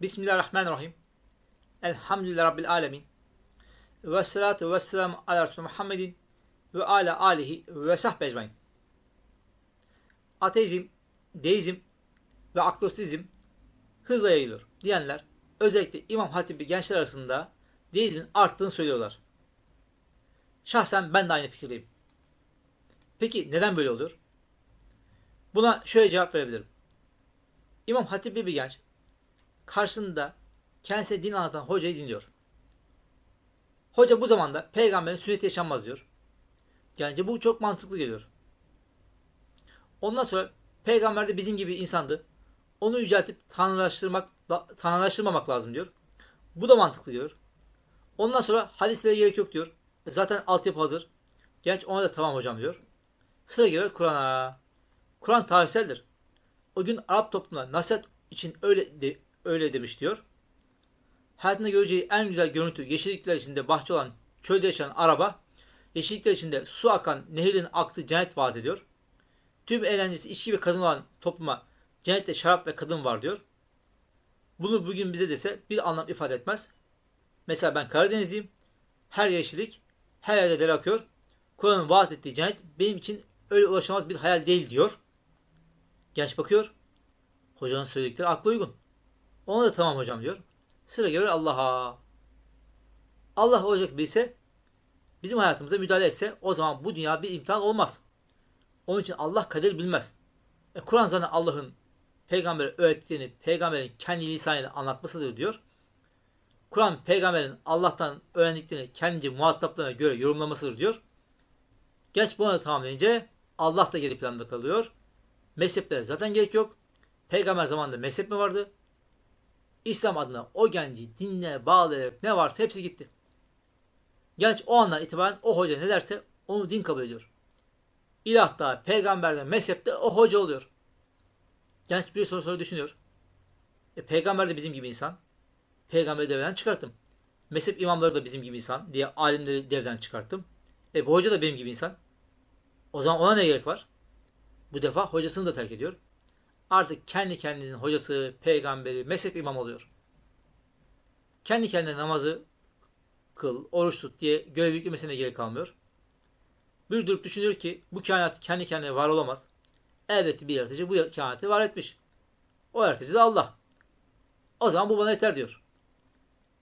Bismillahirrahmanirrahim. Elhamdülillah Rabbil alemin. Ve salatu ve selamu ala Resulü Muhammedin ve ala alihi ve sahbe ecmain. Ateizm, deizm ve agnostizm hızla yayılıyor diyenler özellikle İmam Hatip'i gençler arasında deizmin arttığını söylüyorlar. Şahsen ben de aynı fikirdeyim. Peki neden böyle oluyor? Buna şöyle cevap verebilirim. İmam Hatip'li bir genç karşısında kendisine din anlatan hocayı dinliyor. Hoca bu zamanda peygamberin sünneti yaşanmaz diyor. Bence bu çok mantıklı geliyor. Ondan sonra peygamber de bizim gibi insandı. Onu yüceltip tanrılaştırmak, tanrılaştırmamak lazım diyor. Bu da mantıklı diyor. Ondan sonra hadislere gerek yok diyor. Zaten altyapı hazır. Genç ona da tamam hocam diyor. Sıra geliyor Kur'an'a. Kur'an tarihseldir. O gün Arap toplumuna nasihat için öyle öyle demiş diyor. Hayatında göreceği en güzel görüntü yeşillikler içinde bahçe olan çölde yaşayan araba, yeşillikler içinde su akan nehirlerin aktığı cennet vaat ediyor. Tüm eğlencesi içki ve kadın olan topluma cennette şarap ve kadın var diyor. Bunu bugün bize dese bir anlam ifade etmez. Mesela ben Karadenizliyim. Her yeşillik, her yerde dere akıyor. Kur'an'ın vaat ettiği cennet benim için öyle ulaşamaz bir hayal değil diyor. Genç bakıyor. Hocanın söyledikleri akla uygun. Ona da tamam hocam diyor. Sıra geliyor Allah'a. Allah olacak bilse bizim hayatımıza müdahale etse o zaman bu dünya bir imtihan olmaz. Onun için Allah kader bilmez. E, Kur'an zaten Allah'ın peygambere öğrettiğini, peygamberin kendi lisanıyla anlatmasıdır diyor. Kur'an peygamberin Allah'tan öğrendiklerini kendince muhataplarına göre yorumlamasıdır diyor. Geç bunu tamamlayınca Allah da geri planda kalıyor. Mezheplere zaten gerek yok. Peygamber zamanında mezhep mi vardı? İslam adına o genci dinle bağlayarak ne varsa hepsi gitti. Genç o andan itibaren o hoca ne derse onu din kabul ediyor. İlahta, peygamberde, mezhepte o hoca oluyor. Genç bir soru soru düşünüyor. E, peygamber de bizim gibi insan. Peygamberi devreden çıkarttım. Mezhep imamları da bizim gibi insan diye alimleri devreden çıkarttım. E bu hoca da benim gibi insan. O zaman ona ne gerek var? Bu defa hocasını da terk ediyor. Artık kendi kendinin hocası, peygamberi, mezhep imam oluyor. Kendi kendine namazı kıl, oruç tut diye görev yüklemesine gerek kalmıyor. Bir durup düşünüyor ki bu kainat kendi kendine var olamaz. Elbette bir yaratıcı bu kainatı var etmiş. O yaratıcı da Allah. O zaman bu bana yeter diyor.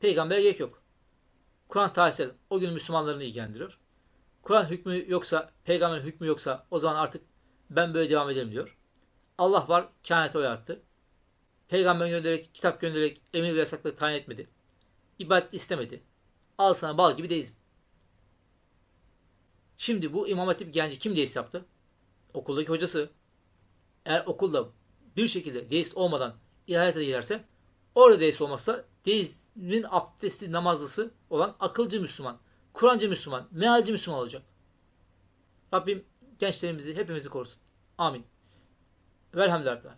Peygambere gerek yok. Kur'an tarihsel o gün Müslümanlarını ilgilendiriyor. Kur'an hükmü yoksa, peygamberin hükmü yoksa o zaman artık ben böyle devam ederim diyor. Allah var, kainatı o yarattı. Peygamber göndererek, kitap göndererek emir ve yasakları tayin etmedi. İbadet istemedi. Al sana bal gibi deizm. Şimdi bu İmam Hatip genci kim deist yaptı? Okuldaki hocası. Eğer okulda bir şekilde deist olmadan ilahiyata girerse orada deist olmazsa deizmin abdesti namazlısı olan akılcı Müslüman, Kur'ancı Müslüman, mealci Müslüman olacak. Rabbim gençlerimizi hepimizi korusun. Amin. Velhamdülillah.